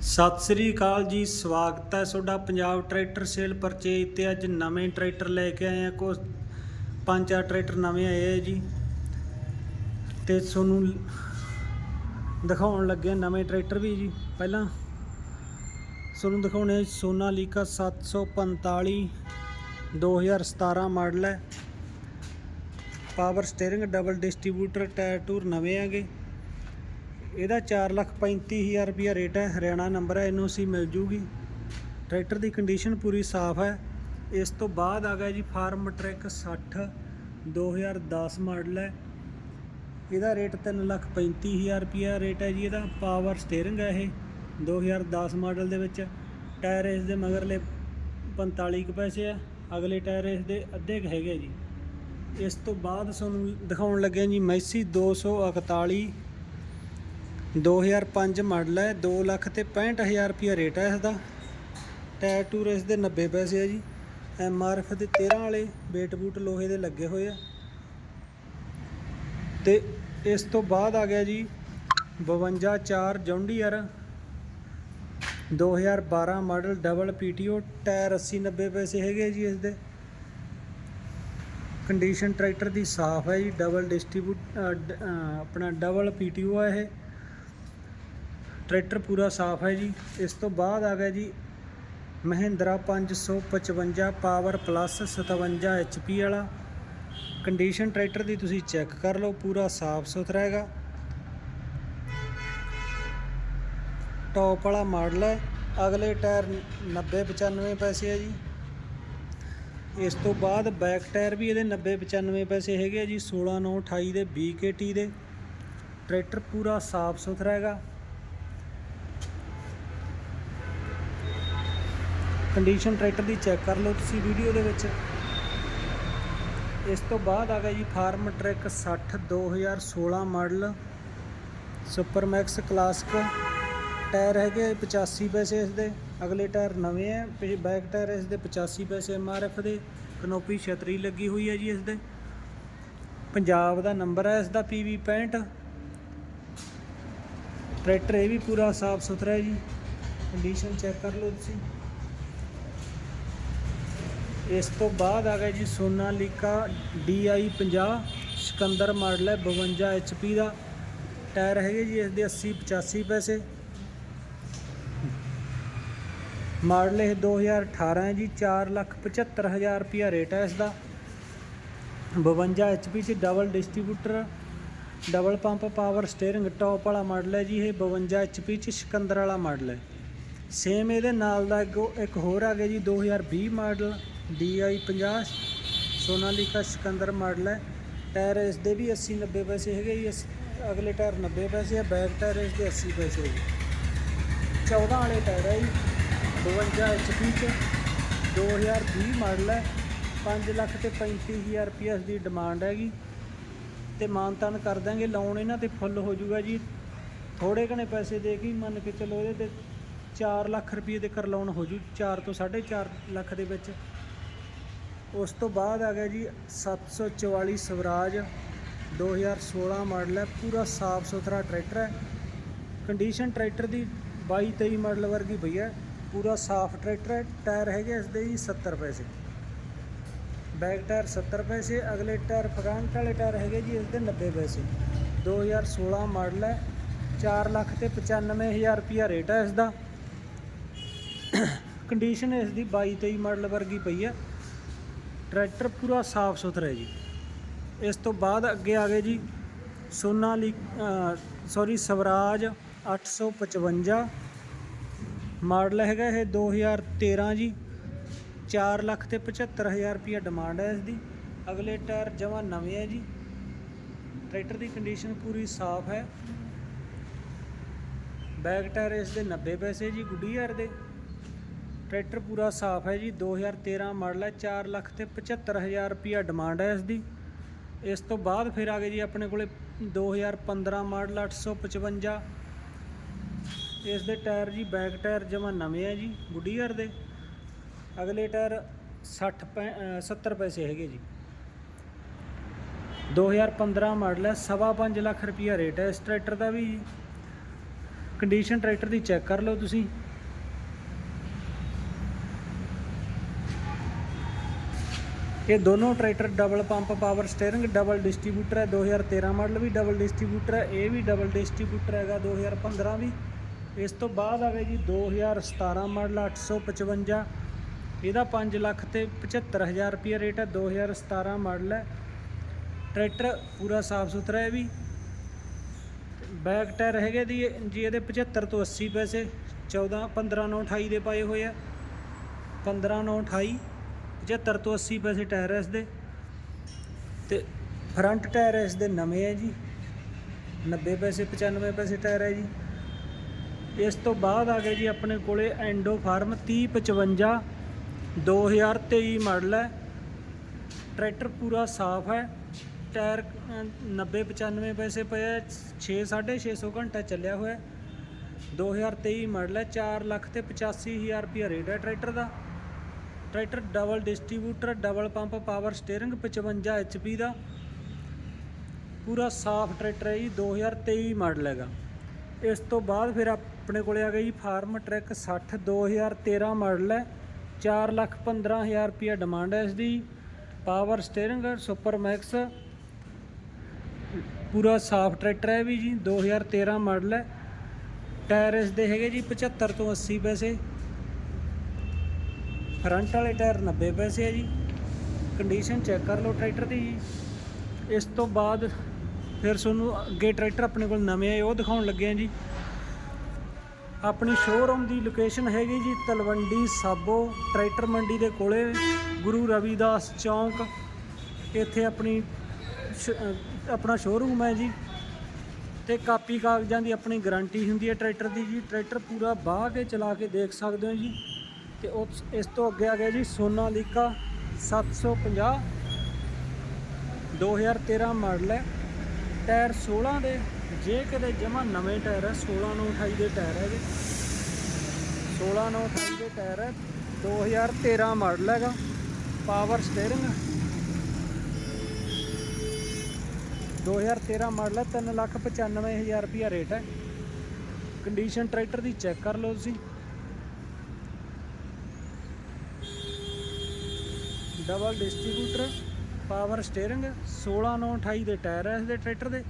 ਸਤਿ ਸ੍ਰੀ ਅਕਾਲ ਜੀ, ਸਵਾਗਤ ਹੈ ਤੁਹਾਡਾ ਪੰਜਾਬ ਟਰੈਕਟਰ ਸੇਲ ਪਰਚੇਜ ਤੇ ਅੱਜ ਨਵੇਂ ਟਰੈਕਟਰ ਲੈ ਕੇ ਆਏ ਆ ਕੋ ਪੰਜ ਚਾਰ ਟਰੈਕਟਰ ਨਵੇਂ ਆਏ ਆ ਜੀ। ਤੇ ਤੁਹਾਨੂੰ ਦਿਖਾਉਣ ਲੱਗੇ ਨਵੇਂ ਟਰੈਕਟਰ ਵੀ ਜੀ। ਪਹਿਲਾਂ ਤੁਹਾਨੂੰ ਦਿਖਾਉਣੇ ਸੋਨਾਲੀਕਾ 745 2017 ਮਾਡਲ ਹੈ। Power steering double distributor tyre tour ਨਵੇਂ ਆਗੇ ਇਹਦਾ 435000 ਰੁਪਿਆ ਰੇਟ ਹੈ, ਹਰਿਆਣਾ ਨੰਬਰ ਹੈ ਐਨਓਸੀ ਮਿਲ ਜੂਗੀ। ਟਰੈਕਟਰ ਦੀ ਕੰਡੀਸ਼ਨ ਪੂਰੀ ਸਾਫ਼ ਹੈ। ਇਸ ਤੋਂ ਬਾਅਦ ਆ ਗਿਆ ਜੀ ਫਾਰਮ ਟਰੈਕ 60 2010 ਮਾਡਲ ਹੈ। ਇਹਦਾ ਰੇਟ 335000 ਰੁਪਿਆ ਰੇਟ ਹੈ ਜੀ, ਇਹਦਾ ਪਾਵਰ ਸਟੀਅਰਿੰਗ ਹੈ ਇਹ 2010 ਮਾਡਲ ਦੇ ਵਿੱਚ। ਟਾਇਰ ਇਸ ਦੇ ਮਗਰਲੇ 45 ਕੁ ਪੈਸੇ ਆ, ਅਗਲੇ ਟਾਇਰ ਇਸ ਦੇ ਅੱਧੇ ਕੁ ਹੈਗੇ ਜੀ। ਇਸ ਤੋਂ ਬਾਅਦ ਤੁਹਾਨੂੰ ਦਿਖਾਉਣ ਲੱਗਿਆ ਜੀ ਮੈਸੀ 241 2005 ਮਾਡਲ ਹੈ 2 ਲੱਖ ਤੇ 65000 ਰੁਪਿਆ ਰੇਟ ਹੈ ਇਸ ਦਾ ਟਾਇਰ ਟੂਰ ਇਸ ਦੇ 90 ਪੈਸੇ ਆ ਜੀ। ਐਮ ਆਰ ਐਫ ਦੇ 13 ਵਾਲੇ ਬੇਟ ਬੂਟ ਲੋਹੇ ਦੇ ਲੱਗੇ ਹੋਏ ਆ। ਤੇ ਇਸ ਤੋਂ ਬਾਅਦ ਆ ਗਿਆ ਜੀ 52 4 John Deere 2012 model double PTO tyre 80 90 ਪੈਸੇ ਹੈਗੇ ਜੀ ਇਸ ਦੇ। ਕੰਡੀਸ਼ਨ ਟਰੈਕਟਰ ਦੀ ਸਾਫ਼ ਹੈ ਜੀ ਡਬਲ ਡਿਸਟ੍ਰੀਬਿਊਟ ਆਪਣਾ ਡਬਲ ਪੀਟੀਓ ਹੈ ਇਹ। ਟਰੈਕਟਰ ਪੂਰਾ ਸਾਫ਼ ਹੈ ਜੀ। ਇਸ ਤੋਂ ਬਾਅਦ ਆ ਗਿਆ ਜੀ ਮਹਿੰਦਰਾ 555 ਪਾਵਰ ਪਲੱਸ 57 HP ਵਾਲਾ। ਕੰਡੀਸ਼ਨ ਟਰੈਕਟਰ ਦੀ ਤੁਸੀਂ ਚੈੱਕ ਕਰ ਲਓ, ਪੂਰਾ ਸਾਫ਼ ਸੁਥਰਾ ਹੈਗਾ। ਟੌਪ ਵਾਲਾ ਮਾਡਲ ਹੈ। ਅਗਲੇ ਟਾਇਰ 90 95 ਪੈਸੇ ਹੈ ਜੀ। ਇਸ ਤੋਂ ਬਾਅਦ ਬੈਕ ਟਾਇਰ ਵੀ ਇਹਦੇ 90 95 ਪੈਸੇ ਹੈਗੇ ਆ ਜੀ 16 9 28 ਦੇ BKT ਦੇ। ਟਰੈਕਟਰ ਪੂਰਾ ਸਾਫ਼ ਸੁਥਰਾ ਹੈਗਾ। ਕੰਡੀਸ਼ਨ ਟਰੈਕਟਰ ਦੀ ਚੈੱਕ ਕਰ ਲਓ ਤੁਸੀਂ ਵੀਡੀਓ ਦੇ ਵਿੱਚ। ਇਸ ਤੋਂ ਬਾਅਦ ਆ ਗਿਆ ਜੀ Farmtrac 60 2016 model super max classic. Tyre ਹੈਗੇ 85 ਪੈਸੇ ਇਸ ਦੇ। ਅਗਲੇ ਟਾਇਰ ਨਵੇਂ ਹੈ ਪਿਛ- ਬੈਕ ਟਾਇਰ ਇਸ ਦੇ 85 ਪੈਸੇ ਐਮਆਰਐਫ ਦੇ। ਕਨੋਪੀ ਛਤਰੀ ਲੱਗੀ ਹੋਈ ਹੈ ਜੀ ਇਸ ਦੇ। ਪੰਜਾਬ ਦਾ ਨੰਬਰ ਹੈ ਇਸ ਦਾ ਪੀਵੀ 65 ਟਰੈਕਟਰ ਇਹ ਵੀ ਪੂਰਾ ਸਾਫ਼ ਸੁਥਰਾ ਹੈ ਜੀ। ਕੰਡੀਸ਼ਨ ਚੈੱਕ ਕਰ ਲਓ ਤੁਸੀਂ। ਇਸ ਤੋਂ ਬਾਅਦ ਆ ਗਿਆ ਜੀ ਸੋਨਾਲੀਕਾ DI 50 ਸਿਕੰਦਰ ਮਾਡਲ ਹੈ 52 HP ਦਾ। ਟਾਇਰ ਹੈਗੇ ਜੀ ਇਸ ਦੇ 80 85 ਪੈਸੇ। ਮਾਡਲ ਇਹ 2018 ਹੈ ਜੀ 475000 ਰੁਪਿਆ ਰੇਟ ਹੈ ਇਸ ਦਾ 52 HP ਚ double distributor double pump power steering top ਵਾਲਾ ਮਾਡਲ ਹੈ ਜੀ ਇਹ 52 HP ਚ ਸਿਕੰਦਰ ਵਾਲਾ ਮਾਡਲ ਹੈ। ਸੇਮ ਇਹਦੇ ਨਾਲ ਦਾ ਇੱਕ ਹੋਰ ਆ ਗਿਆ ਜੀ 2020 model. DI 50 Sonalika, Sikander model ਹੈ। ਟਾਇਰ ਇਸ ਦੇ ਵੀ 80 90 ਪੈਸੇ ਹੈਗੇ ਜੀ। ਇਸ- ਅਗਲੇ ਟਾਇਰ 90 ਪੈਸੇ ਹੈ ਬੈਕ ਟਾਇਰ ਇਸ ਦੇ 80 ਪੈਸੇ ਹੈ ਜੀ। 14 ਵਾਲੇ ਟਾਇਰ ਹੈ ਜੀ 52 HP ਚ 2020 ਮਾਡਲ ਹੈ। 5 ਲੱਖ ਤੇ 35000 ਰੁਪਏ ਇਸ ਦੀ ਡਿਮਾਂਡ ਹੈਗੀ। ਤੇ ਮਾਨਤਾਨ ਕਰ ਦਾਂਗੇ ਲੋਨ ਇਹਨਾਂ ਤੇ ਫੁੱਲ ਹੋ ਜਾਊਗਾ ਜੀ। ਥੋੜੇ ਘਣੇ ਪੈਸੇ ਦੇ ਕੇ ਮੰਨ ਕੇ ਚਲੋ ਇਹਦੇ ਤੇ 4 ਲੱਖ ਰੁਪਏ ਦੇ ਕਰ ਲੋਨ ਹੋ ਜੂ 4 ਤੋਂ 4.5 ਲੱਖ ਦੇ ਵਿੱਚ। ਉਸ ਤੋਂ ਬਾਅਦ ਆ ਗਿਆ ਜੀ 744 ਸਵਰਾਜ 2016 ਮਾਡਲ ਹੈ, ਪੂਰਾ ਸਾਫ਼ ਸੁਥਰਾ ਟਰੈਕਟਰ ਹੈ। ਕੰਡੀਸ਼ਨ ਟਰੈਕਟਰ ਦੀ 22 23 ਮਾਡਲ ਵਰਗੀ ਪਈ ਹੈ, ਪੂਰਾ ਸਾਫ਼ ਟਰੈਕਟਰ ਹੈ, ਟਾਇਰ ਹੈਗੇ ਇਸ ਦੇ ਜੀ 70 ਪੈਸੇ। ਬੈਕ ਟਾਇਰ 70 ਪੈਸੇ, ਅਗਲੇ ਟਾਇਰ ਫਰੰਟ ਵਾਲੇ ਟਾਇਰ ਹੈਗੇ ਜੀ ਇਸ ਦੇ 90 ਪੈਸੇ 2016 ਮਾਡਲ ਹੈ 4 ਲੱਖ ਤੇ 95000 ਰੁਪਿਆ ਰੇਟ ਹੈ ਇਸ ਦਾ ਕੰਡੀਸ਼ਨ ਇਸ ਦੀ 22 23 ਮਾਡਲ ਵਰਗੀ ਪਈ ਹੈ। ਟਰੈਕਟਰ ਪੂਰਾ ਸਾਫ਼ ਸੁਥਰਾ ਹੈ ਜੀ। ਇਸ ਤੋਂ ਬਾਅਦ ਅੱਗੇ ਆ ਗਏ ਜੀ ਸੋਨਾ ਲੀ ਸੌਰੀ ਸਵਰਾਜ 855 ਮਾਡਲ ਹੈਗਾ ਇਹ 2013 ਜੀ। 4 ਲੱਖ ਤੇ 75000 ਰੁਪਿਆ ਡਿਮਾਂਡ ਹੈ ਇਸ ਦੀ ਅਗਲੇ ਟਾਇਰ ਜਮਾ ਨਵੇਂ ਹੈ ਜੀ। ਟਰੈਕਟਰ ਦੀ ਕੰਡੀਸ਼ਨ ਪੂਰੀ ਸਾਫ਼ ਹੈ। ਬੈਕ ਟਾਇਰ ਇਸ ਦੇ 90 ਪੈਸੇ ਜੀ ਗੁੱਡੀਅਰ ਦੇ। ਟਰੈਕਟਰ ਪੂਰਾ ਸਾਫ਼ ਹੈ ਜੀ 2013 ਮਾਡਲ ਹੈ 4 ਲੱਖ ਤੇ 75000 ਰੁਪਿਆ ਡਿਮਾਂਡ ਹੈ ਇਸ ਦੀ ਇਸ ਤੋਂ ਬਾਅਦ ਫਿਰ ਆ ਗਏ ਜੀ ਆਪਣੇ ਕੋਲੇ 2015 ਮਾਡਲ 855 ਇਸ ਦੇ ਟਾਇਰ ਜੀ ਬੈਕ ਟਾਇਰ ਜਮਾ ਨਵੇਂ ਹੈ ਜੀ ਗੁੱਡੀਅਰ ਦੇ। ਅਗਲੇ ਟਾਇਰ 60 ਪੈ- ਅ, 70 ਪੈਸੇ ਹੈਗੇ ਜੀ। 2015 ਮਾਡਲ ਹੈ ਸਵਾ ਪੰਜ ਲੱਖ ਰੁਪਿਆ ਰੇਟ ਹੈ ਇਸ ਟਰੈਕਟਰ ਦਾ ਵੀ ਜੀ। ਕੰਡੀਸ਼ਨ ਟਰੈਕਟਰ ਦੀ ਚੈੱਕ ਕਰ ਲਓ ਤੁਸੀਂ। ਇਹ ਦੋਨੋਂ tractor double pump power steering double distributor ਹੈ 2013 ਮਾਡਲ ਵੀ ਡਬਲ ਡਿਸਟ੍ਰੀਬਿਊਟਰ ਹੈ, ਇਹ ਵੀ ਡਬਲ ਡਿਸਟ੍ਰੀਬਿਊਟਰ ਹੈਗਾ 2015 ਵੀ। ਇਸ ਤੋਂ ਬਾਅਦ ਆ ਗਿਆ ਜੀ 2017 ਮਾਡਲ 855 ਇਹਦਾ 5 ਲੱਖ ਤੇ 75000 ਰੁਪਏ ਰੇਟ ਹੈ 2017 ਮਾਡਲ ਹੈ। ਟਰੈਕਟਰ ਪੂਰਾ ਸਾਫ਼ ਸੁਥਰਾ ਹੈ ਵੀ। ਬੈਕ ਟਾਇਰ ਹੈਗੇ ਦੀ, ਜੀ ਇਹਦੇ 75 ਤੋਂ 80 ਪੈਸੇ 14 15 9 28 ਦੇ ਪਾਏ ਹੋਏ ਆ। 15 9 28 75 ਤੋਂ 80 ਪੈਸੇ ਟਾਇਰ ਹੈ ਇਸ ਦੇ ਤੇ ਫਰੰਟ ਟਾਇਰ ਇਸ ਦੇ ਨਵੇਂ ਹੈ ਜੀ। 90 ਪੈਸੇ 95 ਪੈਸੇ ਟਾਇਰ ਹੈ ਜੀ। ਇਸ ਤੋਂ ਬਾਅਦ ਆ ਗਿਆ ਜੀ ਆਪਣੇ ਕੋਲੇ ਐਂਡੋ ਫਾਰਮ 3055 2023 ਮਾਡਲ ਹੈ। ਟਰੈਕਟਰ ਪੂਰਾ ਸਾਫ਼ ਹੈ। ਟਾਇਰ 90 95 ਪੈਸੇ ਪਏ 6 650 ਘੰਟਾ ਚੱਲਿਆ ਹੋਇਆ 2023 ਮਾਡਲ ਹੈ। 4 ਲੱਖ ਤੇ 85000 ਰੁਪਏ ਰੇਟ ਹੈ ਟਰੈਕਟਰ ਦਾ। Tractor double distributor, double pump, power steering 55 HP ਦਾ। ਪੂਰਾ ਸਾਫ਼ ਟਰੈਕਟਰ ਹੈ ਜੀ 2023 ਮਾਡਲ ਹੈਗਾ। ਇਸ ਤੋਂ ਬਾਅਦ ਫਿਰ ਆਪਣੇ ਕੋਲੇ ਆ ਗਿਆ ਜੀ ਫਾਰਮ ਟਰੈਕ 60 2013 ਮਾਡਲ ਹੈ। 4 ਲੱਖ 15000 ਰੁਪਏ ਡਿਮਾਂਡ ਹੈ ਇਸ ਦੀ ਪਾਵਰ ਸਟੀਅਰਿੰਗ, ਸੁਪਰ ਮੈਕਸ। ਪੂਰਾ ਸਾਫ਼ ਟਰੈਕਟਰ ਹੈ ਵੀ ਜੀ 2013 ਮਾਡਲ ਹੈ। ਟਾਇਰ ਇਸ ਦੇ ਹੈਗੇ ਜੀ 75 ਤੋਂ 80 ਪੈਸੇ। ਫਰੰਟ ਵਾਲੇ ਟਾਇਰ 90 ਪੈਸੇ ਹੈ ਜੀ। ਕੰਡੀਸ਼ਨ ਚੈੱਕ ਕਰ ਲਓ ਟਰੈਕਟਰ ਦੀ ਜੀ। ਇਸ ਤੋਂ ਬਾਅਦ ਫਿਰ ਤੁਹਾਨੂੰ ਅੱਗੇ ਟਰੈਕਟਰ ਆਪਣੇ ਕੋਲ ਨਵੇਂ ਆਏ, ਉਹ ਦਿਖਾਉਣ ਲੱਗੇ ਆ ਜੀ। ਆਪਣੀ ਸ਼ੋਰੂਮ ਦੀ ਲੋਕੇਸ਼ਨ ਹੈਗੀ ਜੀ ਤਲਵੰਡੀ ਸਾਬੋ ਟਰੈਕਟਰ ਮੰਡੀ ਦੇ ਕੋਲੇ, ਗੁਰੂ ਰਵਿਦਾਸ ਚੌਂਕ। ਇੱਥੇ ਆਪਣੀ ਸ਼- ਆਪਣਾ ਸ਼ੋਰੂਮ ਹੈ ਜੀ। ਤੇ ਕਾਪੀ ਕਾਗਜ਼ਾਂ ਦੀ ਆਪਣੀ ਗਾਰੰਟੀ ਹੁੰਦੀ ਹੈ ਟਰੈਕਟਰ ਦੀ ਜੀ। ਟਰੈਕਟਰ ਪੂਰਾ ਬਾਹ ਕੇ ਚਲਾ ਕੇ ਦੇਖ ਸਕਦੇ ਹੋ ਜੀ। ਤੇ ਉਸ ਇਸ ਤੋਂ ਅੱਗੇ ਆ ਗਿਆ ਜੀ ਸੋਨਾਲੀਕਾ 750 2013 ਮਾਡਲ ਹੈ। ਟਾਇਰ 16 ਦੇ, ਜੇ ਕਿਤੇ ਜਮਾ ਨਵੇਂ ਟਾਇਰ ਹੈ 16 ਨੂੰ 28 ਦੇ ਟਾਇਰ ਹੈ ਜੀ। 16 ਨੂੰ 28 ਦੇ ਟਾਇਰ ਹੈ 2013 ਮਾਡਲ ਹੈਗਾ। ਪਾਵਰ ਸਟੀਅਰਿੰਗ 2013 ਮਾਡਲ ਹੈ 395000 ਰੁਪਿਆ ਰੇਟ ਹੈ। ਕੰਡੀਸ਼ਨ ਟਰੈਕਟਰ ਦੀ ਚੈੱਕ ਕਰ ਲਓ ਤੁਸੀਂ। ਡਬਲ ਡਿਸਟ੍ਰੀਬਿਊਟਰ, ਪਾਵਰ ਸਟੀਅਰਿੰਗ 16 9 28 ਦੇ ਟਾਇਰ ਹੈ ਇਸ ਦੇ ਟਰੈਕਟਰ ਦੇ।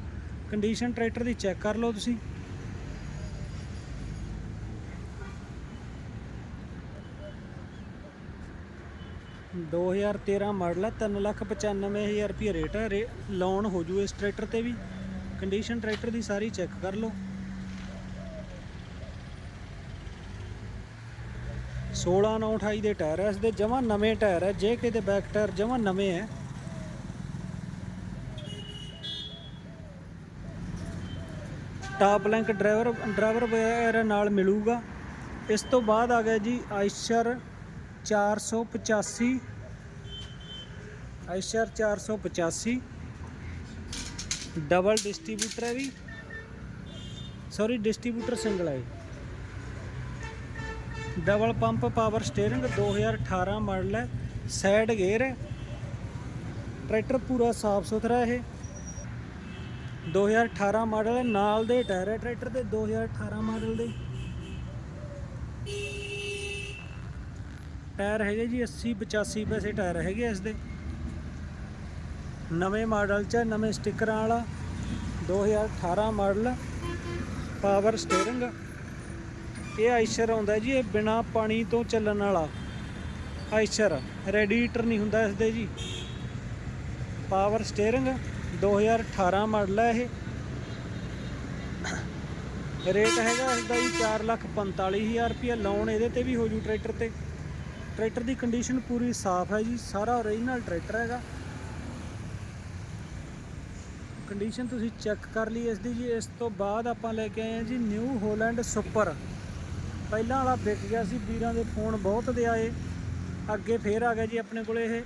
ਕੰਡੀਸ਼ਨ ਟਰੈਕਟਰ ਦੀ ਚੈੱਕ ਕਰ ਲਓ ਤੁਸੀਂ। ਦੋ ਹਜ਼ਾਰ ਤੇਰ੍ਹਾਂ ਮਾਡਲ ਹੈ ਤਿੰਨ ਲੱਖ ਪਚਾਨਵੇਂ ਹਜ਼ਾਰ ਰੁਪਏ ਰੇਟ ਹੈ ਰੇ ਲੋਨ ਹੋ ਜੂ ਇਸ ਟਰੈਕਟਰ ਤੇ ਵੀ। ਕੰਡੀਸ਼ਨ ਟਰੈਕਟਰ ਦੀ ਸਾਰੀ ਚੈੱਕ ਕਰ ਲਓ। 16 9 28 ਦੇ ਟਾਇਰ ਹੈ ਇਸ ਦੇ ਜਮਾ ਨਵੇਂ ਟਾਇਰ ਹੈ ਜੇ ਕਿਤੇ ਬੈਕ ਟਾਇਰ ਜਮਾ ਨਵੇਂ ਹੈ ਟਾਪ ਲਿੰਕ ਡਰਾਈਵਰ ਡਰਾਈਵਰ ਵਗੈਰਾ ਨਾਲ ਮਿਲੂਗਾ। ਇਸ ਤੋਂ ਬਾਅਦ ਆ ਗਿਆ ਜੀ ਆਇਸ਼ਰ 485 ਆਇਸ਼ਰ 485 ਡਬਲ ਡਿਸਟ੍ਰੀਬਿਊਟਰ ਹੈ ਵੀ। ਸੌਰੀ ਡਿਸਟ੍ਰੀਬਿਊਟਰ ਸਿੰਗਲ ਹੈ double pump power steering 2018 model ਹੈ। ਸਾਈਡ ਗੇਅਰ ਹੈ। ਟਰੈਕਟਰ ਪੂਰਾ ਸਾਫ਼ ਸੁਥਰਾ ਇਹ। 2018 ਮਾਡਲ ਹੈ। ਨਾਲ ਦੇ ਟਾਇਰ ਹੈ ਟਰੈਕਟਰ ਦੇ 2018 ਮਾਡਲ ਦੇ। ਟਾਇਰ ਹੈਗੇ ਜੀ 80 85 ਪੈਸੇ ਟਾਇਰ ਹੈਗੇ ਇਸ ਦੇ। ਨਵੇਂ ਮਾਡਲ ਚ ਨਵੇਂ ਸਟickਰਾਂ ਵਾਲਾ। 2018 ਮਾਡਲ ਪਾਵਰ ਸਟੀਅਰਿੰਗ ਇਹ ਆਇਸ਼ਰ ਆਉਂਦਾ ਜੀ, ਇਹ ਬਿਨਾ ਪਾਣੀ ਤੋਂ ਚੱਲਣ ਵਾਲਾ ਆਇਸ਼ਰ। ਰੈਡੀਏਟਰ ਨਹੀਂ ਹੁੰਦਾ ਇਸ ਦੇ ਜੀ ਪਾਵਰ ਸਟੀਅਰਿੰਗ 2018 ਮਾਡਲ ਹੈ ਇਹ। ਰੇਟ ਹੈਗਾ ਇਸ ਦਾ ਜੀ 445000 ਰੁਪਏ ਲੋਨ ਇਹਦੇ ਤੇ ਵੀ ਹੋ ਜੂ ਟਰੈਕਟਰ ਤੇ। ਟਰੈਕਟਰ ਦੀ ਕੰਡੀਸ਼ਨ ਪੂਰੀ ਸਾਫ਼ ਹੈ ਜੀ, ਸਾਰਾ ਓਰੀਜਨਲ ਟਰੈਕਟਰ ਹੈਗਾ। ਕੰਡੀਸ਼ਨ ਤੁਸੀਂ ਚੈੱਕ ਕਰ ਲਈ ਇਸ ਦੀ ਜੀ। ਇਸ ਤੋਂ ਬਾਅਦ ਆਪਾਂ ਲੈ ਕੇ ਆਏ ਹਾਂ ਜੀ ਨਿਊ ਹੋਲੈਂਡ ਸੁਪਰ ਪਹਿਲਾਂ ਵਾਲਾ ਵਿਕ ਗਿਆ ਸੀ, ਵੀਰਾਂ ਦੇ ਫੋਨ ਬਹੁਤ ਦੇ ਆਏ। ਅੱਗੇ ਫੇਰ ਆ ਗਿਆ ਜੀ ਆਪਣੇ ਕੋਲੇ ਇਹ।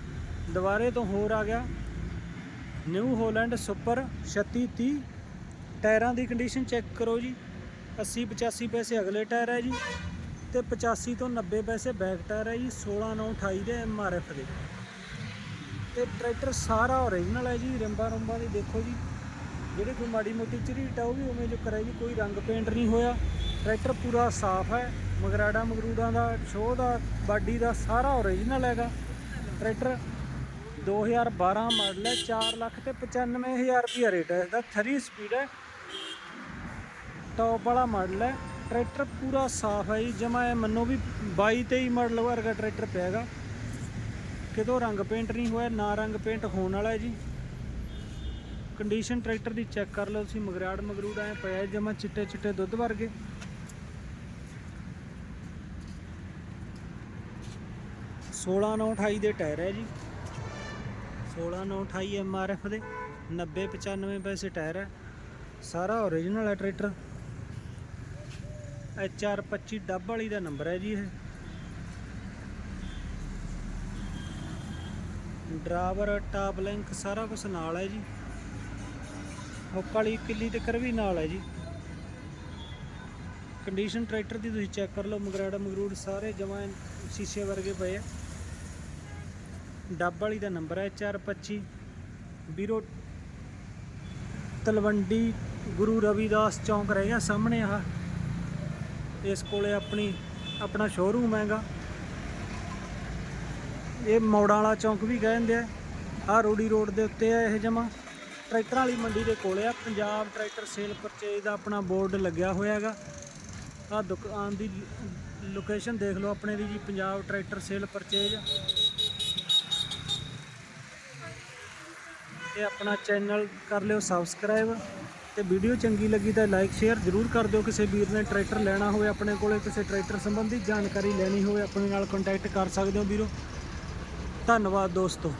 ਦੁਬਾਰੇ ਤੋਂ ਹੋਰ ਆ ਗਿਆ। ਨਿਊ ਹੋਲੈਂਡ ਸੁਪਰ 3630 ਟਾਇਰਾਂ ਦੀ ਕੰਡੀਸ਼ਨ ਚੈੱਕ ਕਰੋ ਜੀ। 80 85 ਪੈਸੇ ਅਗਲੇ ਟਾਇਰ ਹੈ ਜੀ। ਤੇ 85 ਤੋਂ 90 ਪੈਸੇ ਬੈਕ ਟਾਇਰ ਹੈ ਜੀ 16 9 28 ਦੇ ਐਮਆਰਐਫ ਦੇ। ਤੇ ਟਰੈਕਟਰ ਸਾਰਾ ਓਰੀਜਨਲ ਹੈ ਜੀ, ਰਿੰਬਾਂ ਰੰਬਾਂ ਦੀ ਦੇਖੋ ਜੀ। ਜਿਹੜੇ ਕੋਈ ਮਾੜੀ ਮੋਟੀ ਝਰੀਟ ਆ, ਉਹ ਵੀ ਉਵੇਂ ਜੋ ਕਰਿਆ ਜੀ ਕੋਈ ਰੰਗ ਪੇਂਟ ਨਹੀਂ ਹੋਇਆ। ਟਰੈਕਟਰ ਪੂਰਾ ਸਾਫ਼ ਹੈ ਮਗਰਾੜਾ ਮਗਰੂੜਾਂ ਦਾ, ਸ਼ੋਅ ਦਾ, ਬਾਡੀ ਦਾ ਸਾਰਾ ਓਰੀਜਨਲ ਹੈਗਾ। ਟਰੈਕਟਰ 2012 ਮਾਡਲ ਹੈ 4 ਲੱਖ ਤੇ 95000 ਰੁਪਿਆ ਰੇਟ ਹੈ। ਇਹਦਾ 3 ਸਪੀਡ ਹੈ। ਟੌਪ ਵਾਲਾ ਮਾਡਲ ਹੈ। ਟਰੈਕਟਰ ਪੂਰਾ ਸਾਫ਼ ਹੈ ਜੀ। ਜਮਾ ਇਹ ਮੰਨੋ ਵੀ 22 23 ਮਾਡਲ ਵਰਗਾ ਟਰੈਕਟਰ ਪਿਆਗਾ ਕਿਤੋਂ ਰੰਗ ਪੇਂਟ ਨਹੀਂ ਹੋਇਆ, ਨਾ ਰੰਗ ਪੇਂਟ ਹੋਣ ਵਾਲਾ ਹੈ ਜੀ। ਕੰਡੀਸ਼ਨ ਟਰੈਕਟਰ ਦੀ ਚੈੱਕ ਕਰ ਲਓ ਤੁਸੀਂ। ਮਗਰਾੜ ਮਗਰੂੜ ਆਏ ਪਿਆ ਜਮਾ ਚਿੱਟੇ ਚਿੱਟੇ ਦੁੱਧ ਵਰਗੇ। ਸੋਲਾਂ ਨੌ 28 ਦੇ ਟਾਇਰ ਹੈ ਜੀ। 16 9 28 ਐਮ ਆਰ ਐਫ ਦੇ 90 95 ਪੈਸੇ ਟਾਇਰ ਹੈ। ਸਾਰਾ ਓਰੀਜਨਲ ਹੈ ਟਰੈਕਟਰ। ਐਚ ਆਰ 25 ਡੱਬ ਵਾਲੀ ਦਾ ਨੰਬਰ ਹੈ ਜੀ ਇਹ। ਡਰਾਈਵਰ ਟਾਪ ਲਿੰਕ, ਸਾਰਾ ਕੁਝ ਨਾਲ ਹੈ ਜੀ। ਹੁੱਕ ਵਾਲੀ ਕਿੱਲੀ ਤੇ ਵੀ ਨਾਲ ਹੈ ਜੀ। ਕੰਡੀਸ਼ਨ ਟਰੈਕਟਰ ਦੀ ਤੁਸੀਂ ਚੈੱਕ ਕਰ ਲਓ, ਮਗਰਾੜਾ, ਮਗਰੂੜ ਸਾਰੇ ਜਮਾਂ ਸ਼ੀਸ਼ੇ ਵਰਗੇ ਪਏ ਆ। ਡੱਬ ਵਾਲੀ ਦਾ ਨੰਬਰ ਹੈ 425 ਵੀਰੋ ਤਲਵੰਡੀ ਗੁਰੂ ਰਵਿਦਾਸ ਚੌਂਕ ਰਹਿ ਗਿਆ ਸਾਹਮਣੇ ਆ ਇਸ ਕੋਲੇ ਆਪਣੀ, ਆਪਣਾ ਸ਼ੋਰੂਮ ਹੈਗਾ। ਇਹ ਮੌੜਾਂ ਵਾਲਾ ਚੌਂਕ ਵੀ ਕਹਿੰਦੇ ਆ। ਆ ਰੋੜੀ ਰੋਡ ਦੇ ਉੱਤੇ ਆ ਇਹ ਜਮਾ। ਟਰੈਕਟਰ ਵਾਲੀ ਮੰਡੀ ਦੇ ਕੋਲੇ ਆ। ਪੰਜਾਬ ਟਰੈਕਟਰ ਸੇਲ ਪਰਚੇਜ ਦਾ ਆਪਣਾ ਬੋਰਡ ਲੱਗਿਆ ਹੋਇਆ ਹੈਗਾ। ਆ ਦੁਕਾਨ ਦੀ ਲੋਕੇਸ਼ਨ ਦੇਖ ਲਓ ਆਪਣੇ ਦੀ ਜੀ, ਪੰਜਾਬ ਟਰੈਕਟਰ ਸੇਲ ਪਰਚੇਜ। ਤੇ ਆਪਣਾ ਚੈਨਲ ਕਰ ਲਿਓ ਸਬਸਕ੍ਰਾਈਬ ਤੇ ਵੀਡੀਓ ਚੰਗੀ ਲੱਗੀ ਤਾਂ ਲਾਈਕ, ਸ਼ੇਅਰ ਜ਼ਰੂਰ ਕਰ ਦਿਓ। ਕਿਸੇ ਵੀਰ ਨੇ ਟਰੈਕਟਰ ਲੈਣਾ ਹੋਵੇ ਆਪਣੇ ਕੋਲੇ, ਕਿਸੇ ਟਰੈਕਟਰ ਸੰਬੰਧੀ ਜਾਣਕਾਰੀ ਲੈਣੀ ਹੋਵੇ, ਆਪਣੇ ਨਾਲ ਕੰਟੈਕਟ ਕਰ ਸਕਦੇ ਹੋ ਵੀਰੋ। ਧੰਨਵਾਦ ਦੋਸਤੋ।